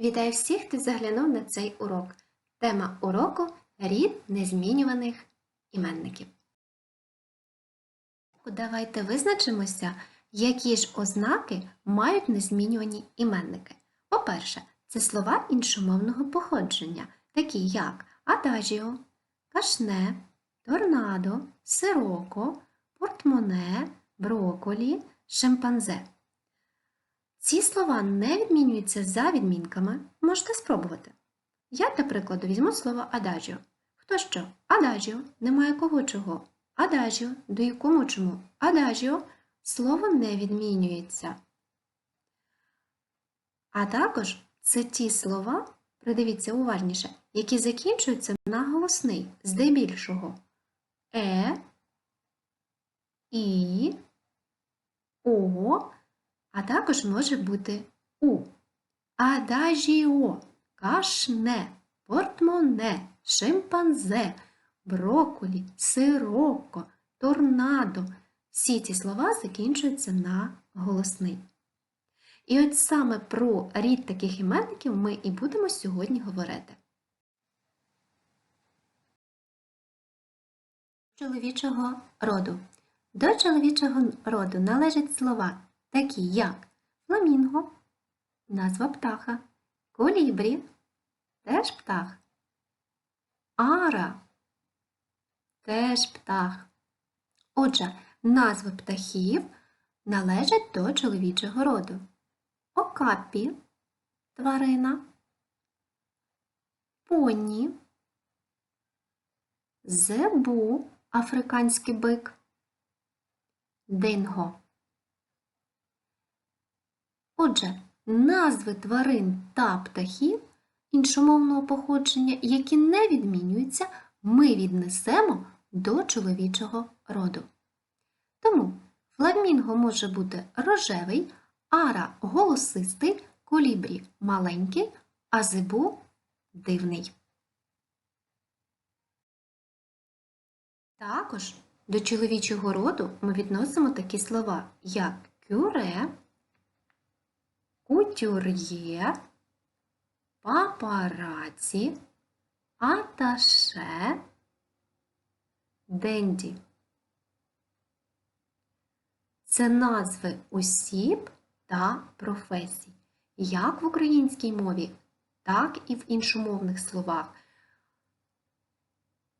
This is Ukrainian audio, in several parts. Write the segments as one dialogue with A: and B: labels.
A: Вітаю всіх, хто заглянув на цей урок. Тема уроку рід незмінюваних іменників. Давайте визначимося, які ж ознаки мають незмінювані іменники. По-перше, це слова іншомовного походження, такі як адажіо, кашне, торнадо, сироко, портмоне, броколі, шимпанзе. Ці слова не відмінюються за відмінками. Можете спробувати. Я, для прикладу, візьму слово адажіо. Хто що? Адажіо немає кого чого. Адажіо до якому чому? Адажіо слово не відмінюється. А також це ті слова, придивіться уважніше, які закінчуються на голосний, здебільшого. Е, І, О, а також може бути у. Адажіо, кашне, портмоне, шимпанзе, броколі, сироко, торнадо. Всі ці слова закінчуються на голосний. І от саме про рід таких іменників ми і будемо сьогодні говорити. Чоловічого роду. До чоловічого роду належать слова такі як фламінго, назва птаха, колібрі, теж птах, ара, теж птах. Отже, назви птахів належать до чоловічого роду. Окапі тварина, поні, зебу африканський бик, динго. Отже, назви тварин та птахів іншомовного походження, які не відмінюються, ми віднесемо до чоловічого роду. Тому фламінго може бути рожевий, ара голосистий, колібрі маленький, а зибу дивний. Також до чоловічого роду ми відносимо такі слова, як кюре, кутюр'є, папараці, аташе, денді. Це назви осіб та професій, як в українській мові, так і в іншомовних словах.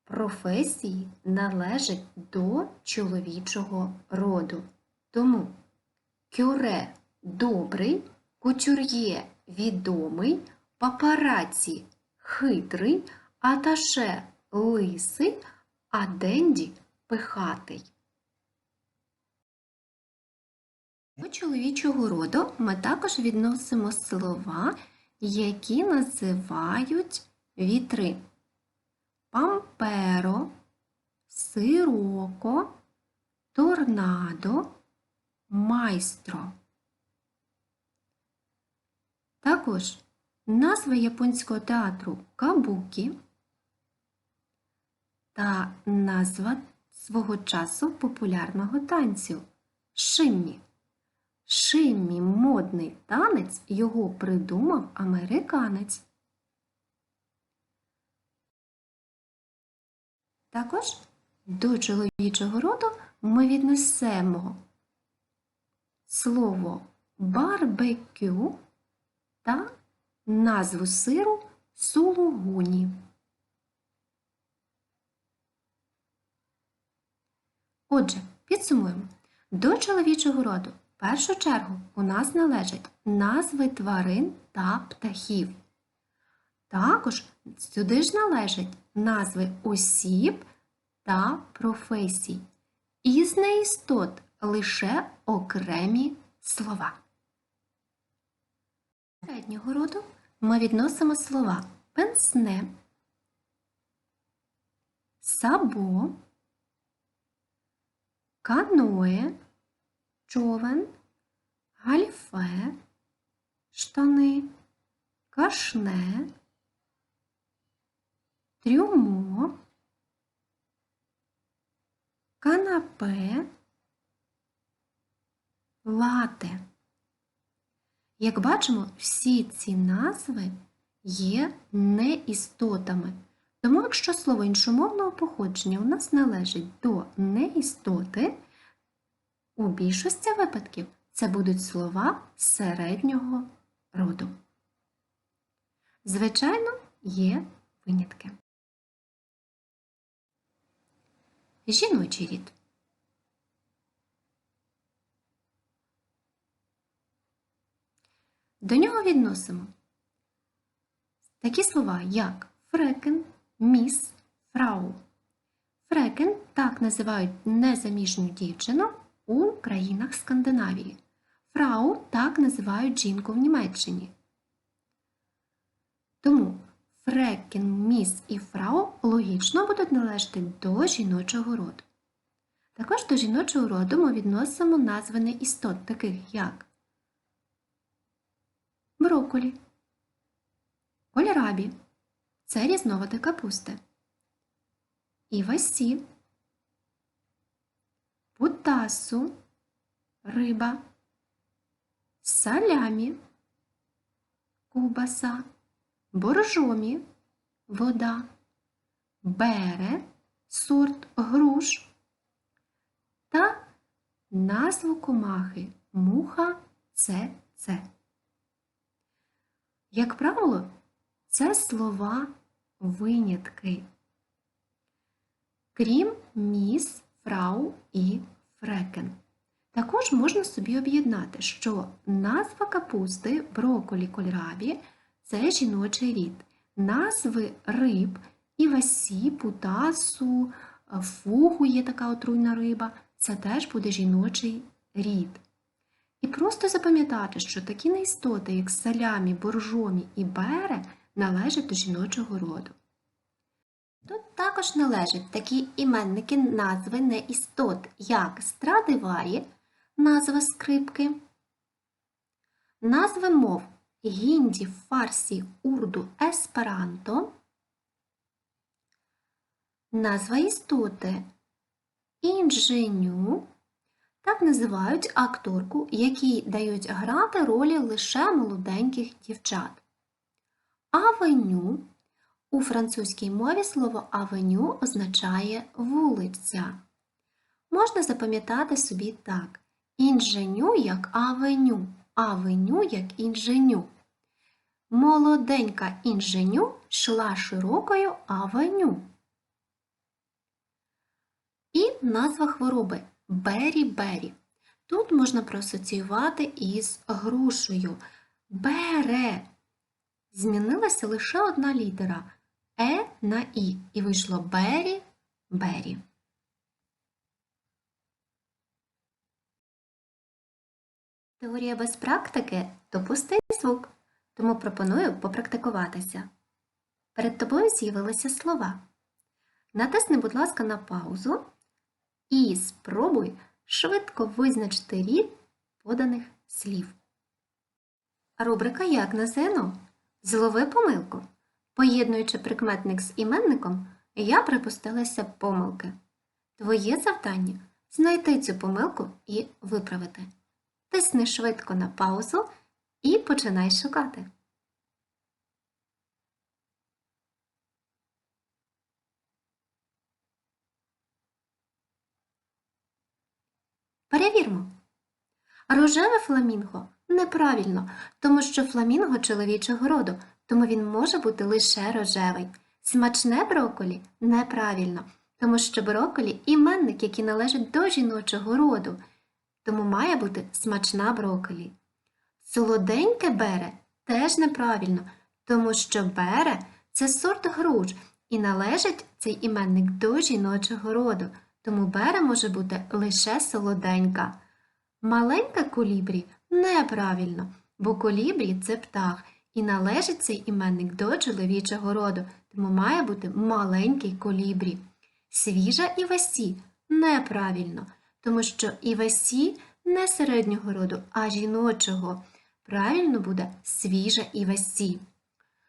A: Професії належать до чоловічого роду. Тому кюре добрий, кутюр'є відомий, папараці хитрий, аташе лисий, а денді пихатий. До чоловічого роду ми також відносимо слова, які називають вітри. Памперо, сироко, торнадо, майстро. Також назва японського театру Кабукі та назва свого часу популярного танцю Шиммі. Шиммі модний танець його придумав американець. Також до чоловічого роду ми віднесемо слово барбекю та назву сиру сулугуні. Отже, підсумуємо. До чоловічого роду в першу чергу у нас належать назви тварин та птахів. Також сюди ж належать назви осіб та професій. Із неістот лише окремі слова. Середнього роду ми відносимо слова пенсне, сабо, каное, човен, гальфе, штани, кашне, трюмо, канапе, лате. Як бачимо, всі ці назви є неістотами. Тому, якщо слово іншомовного походження у нас належить до неістоти, у більшості випадків це будуть слова середнього роду. Звичайно, є винятки. Жіночий рід. До нього відносимо такі слова, як фрекен, міс, фрау. Фрекен так називають незаміжню дівчину у країнах Скандинавії. Фрау так називають жінку в Німеччині. Тому фрекен, міс і фрау логічно будуть належати до жіночого роду. Також до жіночого роду ми відносимо назви неістот, таких як брокколі, кольрабі це різновиди капусти, івасі, путасу, риба, салямі, кубаса, боржомі, вода, бере, сорт груш. Та назву комахи. Муха. Це це. Як правило, це слова винятки. Крім міс, фрау і фрекен. Також можна собі об'єднати, що назва капусти, броколі, кольрабі це жіночий рід. Назви риб, івасі, путасу, фугу є така отруйна риба, це теж буде жіночий рід. Просто запам'ятати, що такі неістоти, як салямі, боржомі і бере, належать до жіночого роду. Тут також належать такі іменники назви неістот, як страдиварі, назва скрипки, назви мов гінді, фарсі, урду, есперанто, назва істоти інженю, так називають акторку, які дають грати ролі лише молоденьких дівчат. Авеню у французькій мові слово авеню означає вулиця. Можна запам'ятати собі так: інженю як авеню, авеню як інженю. Молоденька інженю йшла широкою авеню. І назва хвороби бері-бері. Тут можна проасоціювати із грушею. Бере. Змінилася лише одна літера Е на І, і вийшло бері, бері. Теорія без практики то пустий звук, тому пропоную попрактикуватися. Перед тобою з'явилися слова. Натисни, будь ласка, на паузу і спробуй швидко визначити рід поданих слів. Рубрика Як на ЗНО? Злови помилку. Поєднуючи прикметник з іменником, я припустилася помилки. Твоє завдання знайти цю помилку і виправити. Тисни швидко на паузу і починай шукати. Перевірмо. Рожеве фламінго неправильно, тому що фламінго чоловічого роду, тому він може бути лише рожевий. Смачне брокколі неправильно, тому що брокколі – іменник, який належить до жіночого роду, тому має бути смачна брокколі. Солоденьке бере теж неправильно, тому що бере це сорт груш і належить цей іменник до жіночого роду, тому бере може бути лише солоденька. Маленька колібрі неправильно, бо колібрі це птах і належить цей іменник до чоловічого роду, тому має бути маленький колібрі. Свіжа івасі неправильно, тому що івасі не середнього роду, а жіночого. Правильно буде свіжа івасі.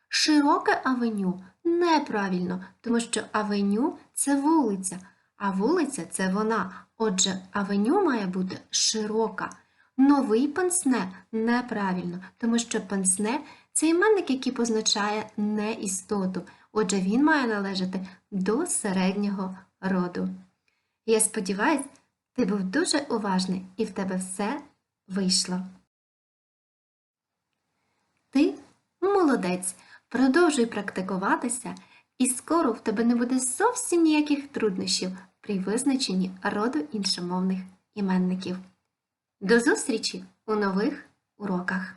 A: Широке авеню неправильно, тому що авеню це вулиця, а вулиця це вона. Отже, авеню має бути широка. Новий пансне неправильно, тому що пансне це іменник, який позначає неістоту. Отже, він має належати до середнього роду. Я сподіваюсь, ти був дуже уважний і в тебе все вийшло. Ти молодець, продовжуй практикуватися, і скоро в тебе не буде зовсім ніяких труднощів при визначенні роду іншомовних іменників. До зустрічі у нових уроках!